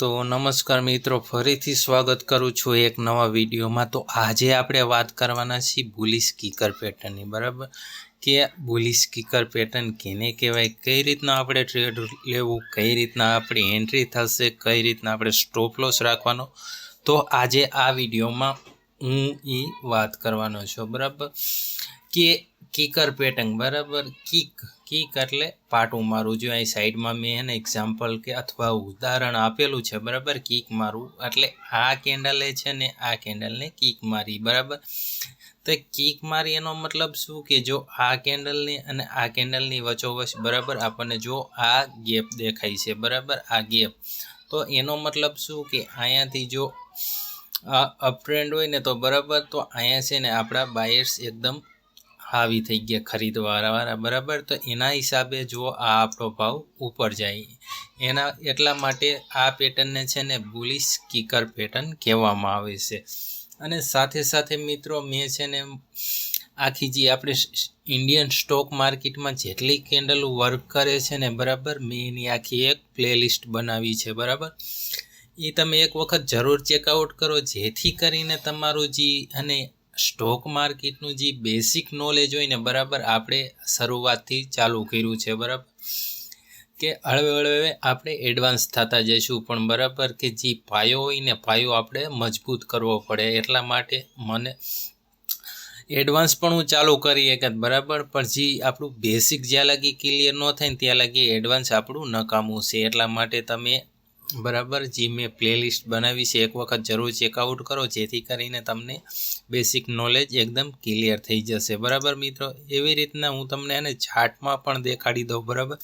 તો નમસ્કાર મિત્રો, ફરીથી સ્વાગત કરું છું એક નવા વિડીયોમાં. તો આજે આપણે વાત કરવાના છીએ બુલિશ કીકર પેટર્નની, બરાબર? કે બુલિશ સ્કીકર પેટર્ન કેને કહેવાય, કઈ રીતના આપણે ટ્રેડ લેવું, કઈ રીતના આપણી એન્ટ્રી થશે, કઈ રીતના આપણે સ્ટોપ લોસ રાખવાનો. તો આજે આ વિડીયોમાં હું એ વાત કરવાનો છું, બરાબર? કે કીકર પેટર્ન, બરાબર? કીક કીક એટલે પાટું મારું જો અહીં સાઈડમાં મેં એને એક્ઝામ્પલ કે અથવા ઉદાહરણ આપેલું છે, બરાબર? કીક મારું. એટલે આ કેન્ડલે છે ને આ કેન્ડલને કીક મારી, બરાબર? તો કીક મારી એનો મતલબ શું? કે જો આ કેન્ડલની અને આ કેન્ડલની વચોવચ બરાબર? આપણને જો આ ગેપ દેખાય છે, બરાબર? આ ગેપ તો એનો મતલબ શું? કે અહીંયાથી જો અપ ટ્રેન્ડ હોય ને તો બરાબર? તો અહીંયા છે ને આપણા બાયર્સ એકદમ હાવી થઈ ગયા ખરીદવાવાળા, બરાબર? તો એના હિસાબે જો આ આપણો ભાવ ઉપર જાય. એના એટલા માટે આ પેટર્નને છે ને બુલિશ કિકર પેટર્ન કહેવામાં આવે છે. અને સાથે સાથે મિત્રો મેં છે ને આખી જે આપણે ઇન્ડિયન સ્ટોક માર્કેટમાં જેટલી કેન્ડલ વર્ક કરે છે ને, બરાબર? મેં એની આખી એક પ્લેલિસ્ટ બનાવી છે, બરાબર? એ તમે એક વખત જરૂર ચેકઆઉટ કરો, જેથી કરીને તમારું જે અને સ્ટોક માર્કેટનું જે બેસિક નોલેજ હોય ને બરાબર આપણે શરૂઆતથી ચાલુ કર્યું છે, બરાબર? કે હળવે હળવે આપણે એડવાન્સ થતા જઈશું, પણ બરાબર કે જે પાયો હોય ને પાયો આપણે મજબૂત કરવો પડે, એટલા માટે મને એડવાન્સ પણ હું ચાલુ કરી એક બરાબર? પણ જે આપણું બેસિક જ્યાં લાગી ક્લિયર ન થાય ને ત્યાં લગી એડવાન્સ આપણું નકામું છે, એટલા માટે તમે બરાબર, જે મેં પ્લેલિસ્ટ બનાવી છે, એક વખત જરૂર ચેકઆઉટ કરો, જેથી કરીને તમને બેસિક નોલેજ એકદમ ક્લિયર થઈ જશે. બરાબર મિત્રો? એવી રીતના હું તમને એને ચાર્ટમાં પણ દેખાડી દઉં, બરાબર?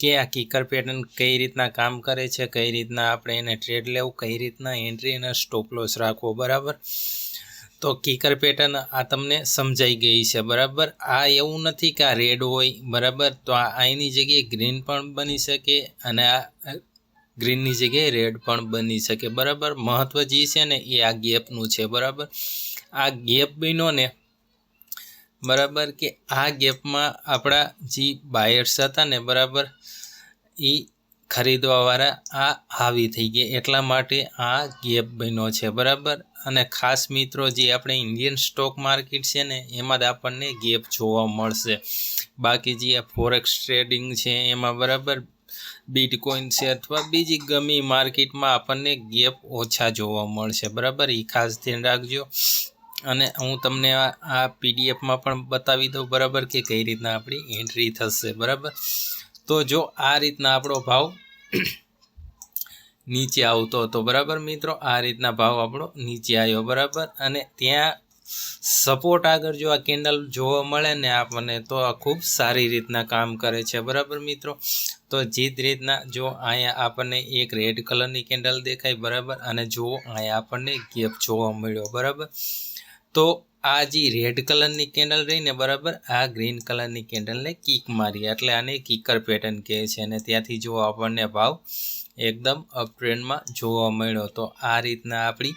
કે આ કીકર પેટર્ન કઈ રીતના કામ કરે છે, કઈ રીતના આપણે એને ટ્રેડ લેવું, કઈ રીતના એન્ટ્રી અને સ્ટોપ લોસ રાખવો, બરાબર? તો કીકર પેટર્ન આ તમને સમજાઈ ગઈ છે, બરાબર? આ એવું નથી કે આ રેડ હોય, બરાબર? તો આ એની જગ્યાએ ગ્રીન પણ બની શકે અને આ ગ્રીનની જગ્યાએ રેડ પણ બની શકે. બરાબર? મહત્ત્વ જે છે ને, એ આ ગેપનું છે. બરાબર? આ ગેપ બન્યો ને, બરાબર કે આ ગેપમાં આપણા જે બાયર્સ હતા ને, બરાબર, એ ખરીદવાવાળા આ હાવી થઈ ગયા. એટલા માટે આ ગેપ બન્યો છે. બરાબર? અને ખાસ મિત્રો, જે આપણે ઇન્ડિયન સ્ટોક માર્કેટ છે ને, એમાં જ આપણને ગેપ જોવા મળશે. બાકી જે આ ફોરેક્સ ટ્રેડિંગ છે એમાં, બરાબર બીટકોઈન છે અથવા બીજી ગમી માર્કેટમાં આપણને ગેપ ઓછા જોવા મળશે. બરાબર? એ ખાસ ધ્યાન રાખજો. અને હું તમને આ પીડીએફમાં પણ બતાવી દઉં બરાબર કે કઈ રીતના આપણી એન્ટ્રી થશે. બરાબર? તો જો આ રીતના આપણો ભાવ નીચે આવતો હતો. બરાબર મિત્રો? આ રીતના ભાવ આપણો નીચે આવ્યો. બરાબર? અને ત્યાં સપોર્ટ આગળ જો આ કેન્ડલ જોવા મળે ને આપણને તો આ ખૂબ સારી રીતના કામ કરે છે. બરાબર મિત્રો? તો જે રીતના જો અહીંયા આપણને એક રેડ કલરની કેન્ડલ દેખાય, બરાબર? અને જો અહીંયા આપણને ગેપ જોવા મળ્યો, બરાબર? તો આ જે રેડ કલરની કેન્ડલ રહીને બરાબર? આ ગ્રીન કલરની કેન્ડલને કીક મારી એટલે આને કીકર પેટર્ન કહે છે. અને ત્યાંથી જો આપણને ભાવ એકદમ અપ ટ્રેન્ડમાં જોવા મળ્યો. તો આ રીતના આપણી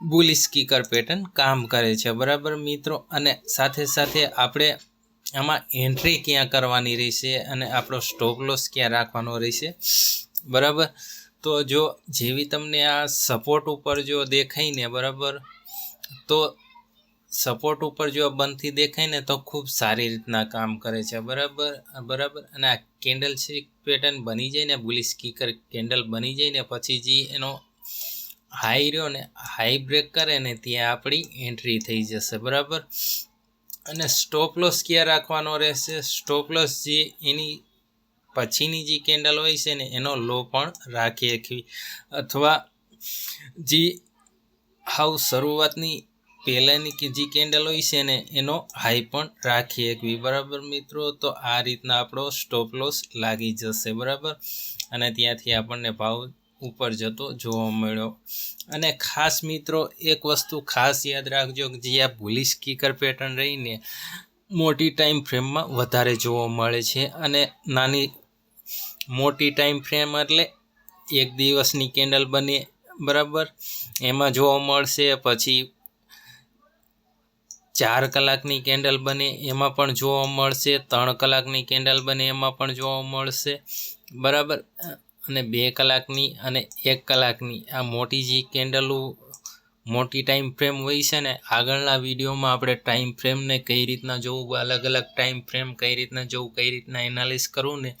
બુલિશ સ્કીકર પેટર્ન કામ કરે છે, બરાબર મિત્રો? અને સાથે સાથે આપણે આમાં એન્ટ્રી ક્યાં કરવાની રહેશે અને આપણો સ્ટોક લોસ ક્યાં રાખવાનો રહેશે? બરાબર? તો જો જેવી તમને આ સપોર્ટ ઉપર જો દેખાઈને, બરાબર? તો સપોર્ટ ઉપર જો બંધથી દેખાય ને તો ખૂબ સારી રીતના કામ કરે છે, બરાબર? બરાબર? અને આ કેન્ડલ પેટર્ન બની જાય ને બુલિશ સ્કીકર કેન્ડલ બની જાય ને, પછી જે એનો હાઈ રહ્યો ને હાઈ બ્રેક કરે ને ત્યાં આપણી એન્ટ્રી થઈ જશે, બરાબર? અને સ્ટોપ લોસ ક્યાં રાખવાનો રહેશે? સ્ટોપ લોસ જે એની પછીની જે કેન્ડલ હોય છે ને, એનો લો પણ રાખી અથવા જે હાવ શરૂઆતની પહેલાંની કે જે કેન્ડલ હોય છે ને, એનો હાઈ પણ રાખી શકવી, બરાબર મિત્રો? તો આ રીતના આપણો સ્ટોપ લોસ લાગી જશે, બરાબર? અને ત્યાંથી આપણને ભાવ ઉપર જતો જોવા મળ્યો. અને ખાસ મિત્રો, એક વસ્તુ ખાસ યાદ રાખજો કે જે આ બુલિશ કીકર પેટર્ન રહીને મોટી ટાઈમ ફ્રેમમાં વધારે જોવા મળે છે. અને નાની મોટી ટાઈમ ફ્રેમ એટલે એક દિવસની કેન્ડલ બને, બરાબર? એમાં જોવા મળશે, પછી ચાર કલાકની કેન્ડલ બને, એમાં પણ જોવા મળશે. ત્રણ કલાકની કેન્ડલ બને, એમાં પણ જોવા મળશે. બરાબર? અને બે કલાકની અને એક કલાકની. આ મોટી જે કેન્ડલો મોટી ટાઈમ ફ્રેમ હોય છે ને, આગળના વિડીયોમાં આપણે ટાઈમ ફ્રેમને કઈ રીતના જોવું, અલગ અલગ ટાઈમ ફ્રેમ કઈ રીતના જોવું, કઈ રીતના એનાલિસ કરવું ને,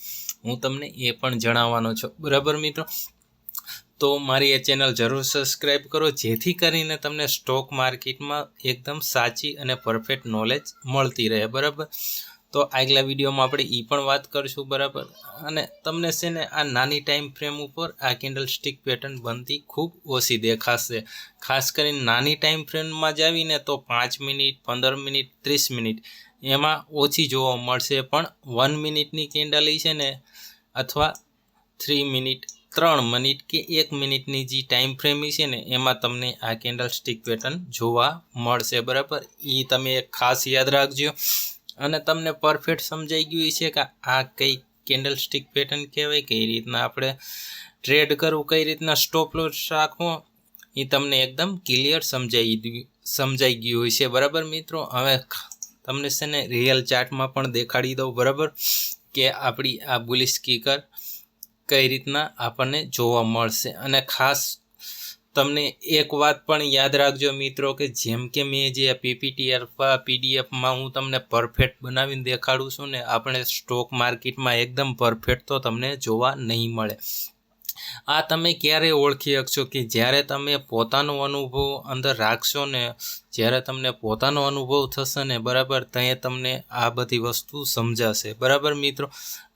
હું તમને એ પણ જણાવવાનો છું. બરાબર મિત્રો? તો મારી એ ચેનલ જરૂર સબસ્ક્રાઈબ કરો, જેથી કરીને તમને સ્ટોક માર્કેટમાં એકદમ સાચી અને પરફેક્ટ નોલેજ મળતી રહે. બરાબર? તો આગલા વિડીયોમાં આપણે એ પણ વાત કરીશું, બરાબર? અને તમને છે ને આ નાની ટાઈમ ફ્રેમ ઉપર આ કેન્ડલ સ્ટિક પેટર્ન બનતી ખૂબ ઓછી દેખાશે. ખાસ કરીને નાની ટાઈમ ફ્રેમમાં જ આવીને તો પાંચ મિનિટ, પંદર મિનિટ, ત્રીસ મિનિટ એમાં ઓછી જોવા મળશે. પણ વન મિનિટની કેન્ડલ છે ને અથવા થ્રી મિનિટ ત્રણ મિનિટ કે એક મિનિટની જે ટાઈમ ફ્રેમ છે ને એમાં તમને આ કેન્ડલ સ્ટિક પેટર્ન જોવા મળશે, બરાબર? એ તમે એક ખાસ યાદ રાખજો. અને તમને પરફેક્ટ સમજાઈ ગયું છે કે આ કઈ કેન્ડલ સ્ટિક પેટર્ન કહેવાય કઈ રીતના આપણે ટ્રેડ કરવું, કઈ રીતના સ્ટોપ લોસ રાખવો, એ તમને એકદમ ક્લિયર સમજાઈ સમજાઈ ગયું હોય છે. બરાબર મિત્રો? હવે તમને છે ને રિયલ ચાર્ટમાં પણ દેખાડી દઉં, બરાબર? કે આપણી આ બુલિશ કીકર કઈ રીતના આપણને જોવા મળશે. અને ખાસ તમને એક વાત પણ યાદ રાખજો મિત્રો કે જેમ કે મેં જે પીપીટી અથવા પીડીએફમાં હું તમને પરફેક્ટ બનાવીને દેખાડું છું ને, આપણે સ્ટોક માર્કેટમાં એકદમ પરફેક્ટ તો તમને જોવા નહીં મળે. આ તમે ક્યારે ઓળખી શકશો કે જ્યારે તમે પોતાનો અનુભવ અંદર રાખશો ને જ્યારે તમને પોતાનો અનુભવ થશે ને બરાબર ત્યાં તમને આ બધી વસ્તુ સમજાશે. બરાબર મિત્રો?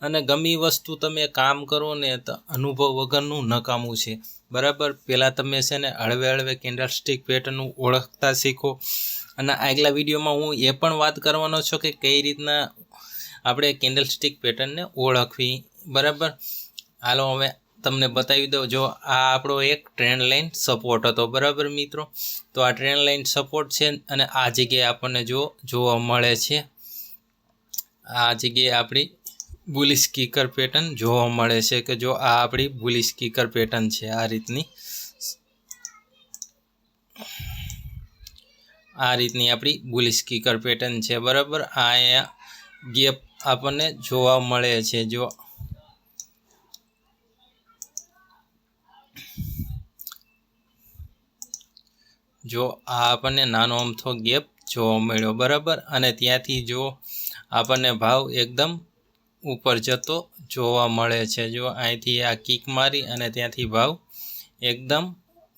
અને ગમી વસ્તુ તમે કામ કરો ને તો અનુભવ વગરનું નકામું છે. બરાબર? પહેલાં તમે છે ને હળવે હળવે કેન્ડલ સ્ટિક પેટર્નનું ઓળખતા શીખો. અને આગલા વિડીયોમાં હું એ પણ વાત કરવાનો છું કે કઈ રીતના આપણે કેન્ડલ સ્ટિક પેટર્નને ઓળખવી. બરાબર? હાલો હવે તમને બતાવી દઉં. જો આ આપણો એક ટ્રેન્ડ લાઇન સપોર્ટ હતો. બરાબર મિત્રો? તો આ ટ્રેન્ડ લાઇન સપોર્ટ છે અને આ જગ્યાએ આપણને જો જોવા મળે છે. આ જગ્યાએ આપણી બુલિશ કિકર પેટર્ન જોવા મળે છે કે જો આ આપણી બુલિશ કિકર પેટર્ન છે આ રીતની. આ રીતની આપણી બુલિશ કિકર પેટર્ન છે. બરાબર? આ અહીંયા ગેપ આપણને જોવા મળે છે. જો જો આ આપણને નાનો અમથો ગેપ જોવા મળ્યો, બરાબર? અને ત્યાંથી જો આપણને ભાવ એકદમ ઉપર જતો જોવા મળે છે. જો અહીંથી આ કિક મારી અને ત્યાંથી ભાવ એકદમ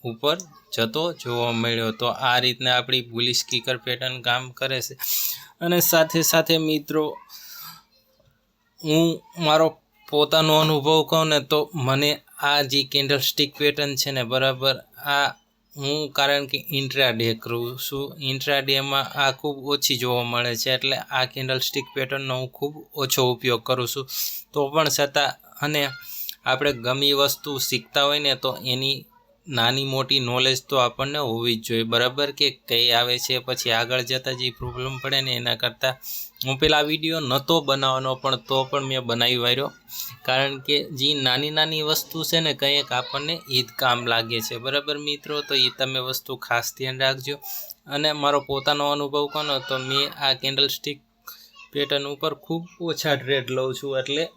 ઉપર જતો જોવા મળ્યો. તો આ રીતના આપણી બુલિશ કિકર પેટર્ન કામ કરે છે. અને સાથે સાથે મિત્રો, હું મારો પોતાનો અનુભવ કહું ને તો મને આ જે કેન્ડલ સ્ટિક પેટર્ન છે ને બરાબર, આ હું કારણ કે ઇન્ટ્રાડે કરું છું. ઇન્ટ્રાડેમાં આ ખૂબ ઓછી જોવા મળે છે એટલે આ કેન્ડલ સ્ટિક પેટર્નનો હું ખૂબ ઓછો ઉપયોગ કરું છું. તો પણ છતાં અને આપણે ગમી વસ્તુ શીખતા હોય ને તો એની નાની મોટી નોલેજ તો આપણને હોવી જ જોઈએ. બરાબર કે કઈ આવે છે, પછી આગળ જતાં જે પ્રોબ્લેમ પડે ને એના કરતાં હું પેલા વીડિયો નહોતો બનાવવાનો, પણ તો પણ મેં બનાવી વાર્યો. કારણ કે જે નાની નાની વસ્તુ છે ને કંઈક આપણને ઈદ કામ લાગે છે. બરાબર મિત્રો? તો એ તમે વસ્તુ ખાસ ધ્યાન રાખજો. અને મારો પોતાનો અનુભવ કોનો? તો મેં આ કેન્ડલ સ્ટિક પેટર્ન ઉપર ખૂબ ઓછા ટ્રેડ લઉં છું. એટલે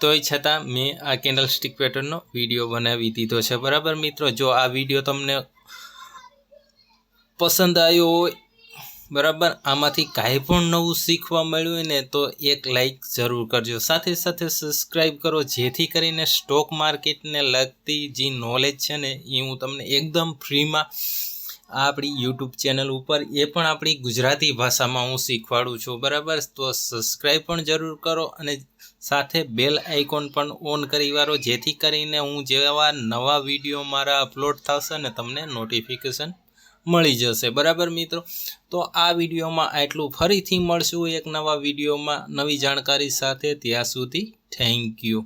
તોય છતાં મેં આ કેન્ડલ સ્ટિક પેટર્નનો વીડિયો બનાવી દીધો છે. બરાબર મિત્રો? જો આ વીડિયો તમને પસંદ આવ્યો હોય, બરાબર? આમાંથી કાંઈ પણ નવું શીખવા મળ્યું હોય ને, તો એક લાઈક જરૂર કરજો. સાથે સાથે સબસ્ક્રાઈબ કરો, જેથી કરીને સ્ટોક માર્કેટને લગતી જે નોલેજ છે ને, એ હું તમને એકદમ ફ્રીમાં આપણી યુટ્યુબ ચેનલ ઉપર, એ પણ આપણી ગુજરાતી ભાષામાં હું શીખવાડું છું. બરાબર? તો સબસ્ક્રાઈબ પણ જરૂર કરો અને સાથે બેલ આઇકોન પણ ઓન કરી વારો જેથી કરીને હું જેવા નવા વીડિયો મારા અપલોડ થશે ને તમને નોટિફિકેશન મળી જશે. બરાબર મિત્રો? તો આ વિડીયોમાં આટલું. ફરીથી મળશું એક નવા વિડીયોમાં નવી જાણકારી સાથે ત્યાં સુધી થેન્ક યુ